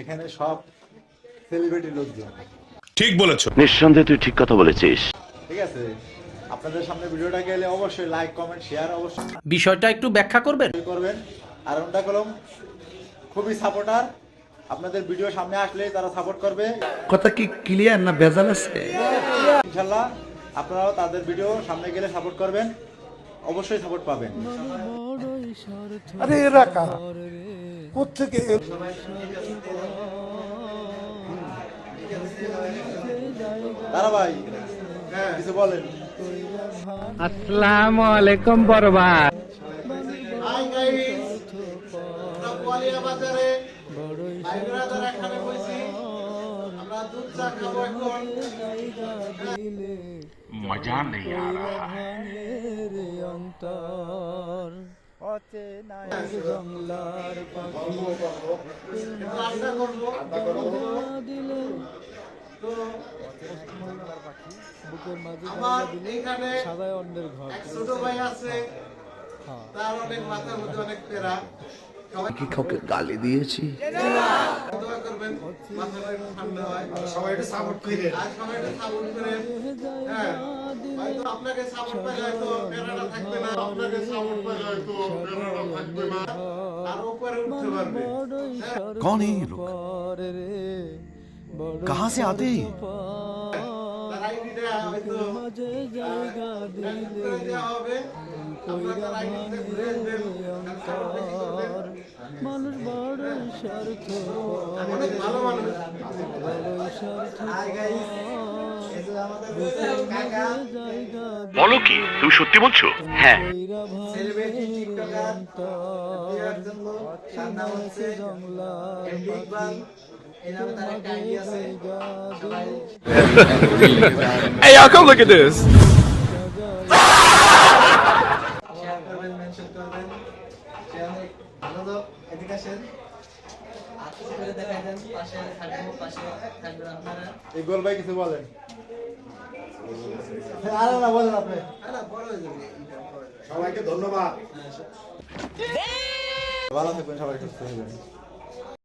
এখানে সব সেলিব্রিটি লোকজন। ঠিক বলেছ। নিঃসন্দেহে তুই ঠিক কথা বলেছিস। ঠিক আছে আপনাদের সামনে ভিডিওটা গেলে অবশ্যই লাইক কমেন্ট শেয়ার অবশ্যই বিষয়টা একটু ব্যাখ্যা করবেন? করবেন। আর ওটা কলম খুবই সাপোর্টার আপনাদের ভিডিও সামনে আসলে তারা সাপোর্ট করবে। কথা কি ক্লিয়ার না ভেজাল আছে? ইনশাল্লাহ আপনারাও তাদের ভিডিও সামনে গেলে সাপোর্ট করবেন। অবশ্যই সাপোর্ট পাবেন। আরে এরা কারা? কোথেকে তারা ভাই কিছু বলেন। আসসালামু আলাইকুম বরবাদ। হাই গাইস আমরা কোয়ালিয়া বাজারে এখানে বসি আমরা দুধ চা খাব এখন। মজা নেই আর আড্ডা করব তো আমার এখানে এক ছোট ভাই আছে তার অনেক মাথার মধ্যে অনেক পেরা। কি কাউকে গালি দিয়েছি? দোয়া করবেন মাথাটা একটু ঠান্ডা হয়। সবাই একটু সাপোর্ট করেন আর সবাই একটু সাপোর্ট করেন হ্যাঁ হয়তো আপনাকে সাপোর্ট পেলে হয়তো পেরাটা থাকবে कौन है ये लोग कहाँ से आते हैं ये? তার আইডিটা হয়তো ব্যান করে দেওয়া হবে আপনারা তার আইডিটা ঘুরে আসবেন সাপোর্ট বেশি করবেন অনেক ভালো মানুষ হাই গাইস এই যে আমাদের কাকা বলো কি তুমি সত্যি বলছো? হ্যাঁ। এই Hey y'all come look at this. আসেন ইকবাল ভাই কিছু বলেন। আরে না বলেন আপনি। সবাইকে ধন্যবাদ। ভালো থাকবেন সবাই সুস্থ থাকবেন।